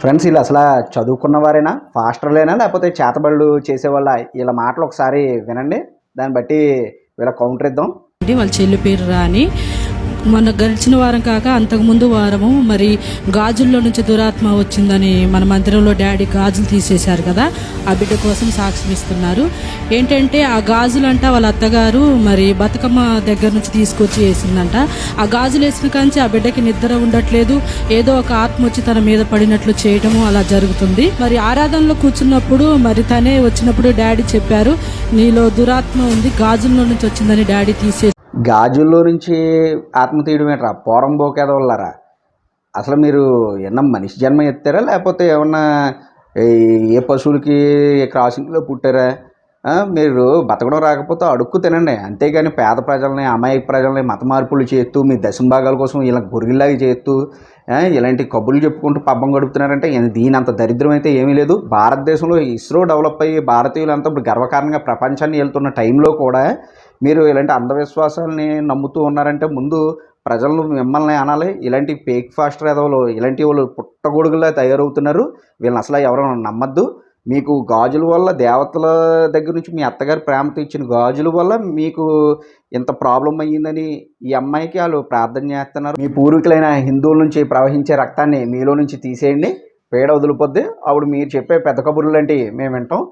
Friends వీళ్ళు అసలు చదువుకున్న వారైనా ఫాస్టర్లేనా లేకపోతే చేతబళ్ళు చేసేవాళ్ళ? వీళ్ళ మాటలు ఒకసారి వినండి. దాన్ని బట్టి వీళ్ళ కౌంటర్ ఇద్దాం. వాళ్ళ చెల్లి పేరు రాని మొన్న గడిచిన వారం కాక అంతకుముందు వారము మరి గాజుల్లో నుంచి దురాత్మ వచ్చిందని మన మందిరంలో డాడీ గాజులు తీసేశారు కదా ఆ బిడ్డ కోసం సాక్ష్యం ఇస్తున్నారు. ఏంటంటే ఆ గాజులంట వాళ్ళ అత్తగారు మరి బతుకమ్మ దగ్గర నుంచి తీసుకొచ్చి వేసిందంట. ఆ గాజులు వేసిన కాంచి ఆ బిడ్డకి నిద్ర ఉండట్లేదు ఏదో ఒక ఆత్మ వచ్చి తన మీద పడినట్లు చేయటము అలా జరుగుతుంది. మరి ఆరాధనలో కూర్చున్నప్పుడు మరి తనే వచ్చినప్పుడు డాడీ చెప్పారు నీలో దురాత్మ ఉంది గాజుల్లో నుంచి వచ్చిందని డాడీ తీసే గాజుల్లో నుంచి ఆత్మ తీయడం ఏంట్రా? పోరం బోకేదవల్లారా అసలు మీరు ఏమన్నా మనిషి జన్మ ఎత్తారా? లేకపోతే ఏమన్నా ఈ- ఏ పశువులకి క్రాసింగ్లో పుట్టారా? మీరు బతకడం రాకపోతే అడుక్కు తినండి. అంతేగాని పేద ప్రజల్ని అమాయక ప్రజల్ని మత మార్పులు చేస్తూ మీ దశంభాగాల కోసం ఇలా గురిగిలాగా చేస్తూ ఇలాంటి కబుర్లు చెప్పుకుంటూ పబ్బం గడుపుతున్నారంటే దీని అంత దరిద్రం అయితే ఏమీ లేదు. భారతదేశంలో ఇస్రో డెవలప్ అయ్యి భారతీయులంతా ఇప్పుడు గర్వకారణంగా ప్రపంచాన్ని వెళ్తున్న టైంలో కూడా మీరు ఇలాంటి అంధవిశ్వాసాలని నమ్ముతూ ఉన్నారంటే ముందు ప్రజలను మిమ్మల్ని అనాలి. ఇలాంటి ఫేక్ ఫాస్టర్ ఎదవలు ఇలాంటి వాళ్ళు పుట్టగొడుగులా తయారవుతున్నారు. వీళ్ళని అసలు ఎవరు నమ్మద్దు. మీకు గాజుల వల్ల దేవతల దగ్గర నుంచి మీ అత్తగారు ప్రేమతో ఇచ్చిన గాజుల వల్ల మీకు ఇంత ప్రాబ్లం అయ్యిందని ఈ అమ్మాయికి వాళ్ళు ప్రార్థన చేస్తున్నారు. మీ పూర్వీకులైన హిందువుల నుంచి ప్రవహించే రక్తాన్ని మీలో నుంచి తీసేయండి. పేడ వదిలిపోద్ది. అప్పుడు మీరు చెప్పే పెద్ద కబుర్లు అంటే మేము వింటాం.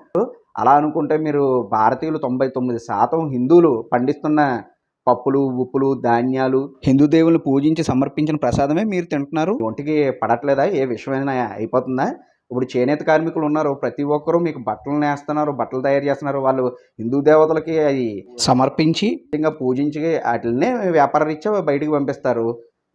అలా అనుకుంటే మీరు భారతీయులు తొంభై తొమ్మిది శాతం హిందువులు పండిస్తున్న పప్పులు ఉప్పులు ధాన్యాలు హిందూ దేవుళ్ళు పూజించి సమర్పించిన ప్రసాదమే మీరు తింటున్నారు. ఒంటికి పడట్లేదా? ఏ విషయమైనా అయిపోతుందా? ఇప్పుడు చేనేత కార్మికులు ఉన్నారు. ప్రతి ఒక్కరూ మీకు బట్టలు నేస్తున్నారు బట్టలు తయారు చేస్తున్నారు. వాళ్ళు హిందూ దేవతలకి అవి సమర్పించి ఇంకా పూజించి వాటినే వ్యాపార రీత్యా బయటికి పంపిస్తారు.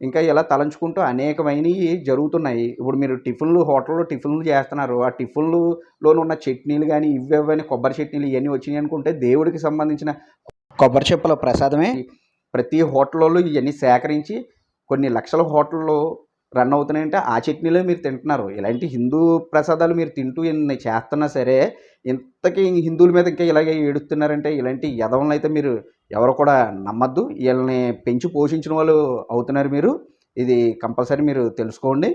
ఇంకా ఇలా తలంచుకుంటూ అనేకమైనవి జరుగుతున్నాయి. ఇప్పుడు మీరు టిఫిన్లు హోటల్లో టిఫిన్లు చేస్తున్నారు. ఆ టిఫిన్లులో ఉన్న చట్నీలు కానీ ఇవ్వని కొబ్బరి చట్నీలు ఇవన్నీ వచ్చినాయి అనుకుంటే దేవుడికి సంబంధించిన కొబ్బరి చెప్పుల ప్రసాదమే ప్రతి హోటల్లో ఇవన్నీ సేకరించి కొన్ని లక్షల హోటల్లో రన్ అవుతున్నాయంటే ఆ చట్నీలే మీరు తింటున్నారు. ఇలాంటి హిందూ ప్రసాదాలు మీరు తింటూ ఇన్ని చేస్తున్నా సరే ఇంతకీ హిందువుల మీద ఇంకా ఇలాగే ఏడుస్తున్నారంటే ఇలాంటి యదవలను అయితే మీరు ఎవరు కూడా నమ్మద్దు. వీళ్ళని పెంచి పోషించిన వాళ్ళు అవుతున్నారు మీరు. ఇది కంపల్సరీ మీరు తెలుసుకోండి.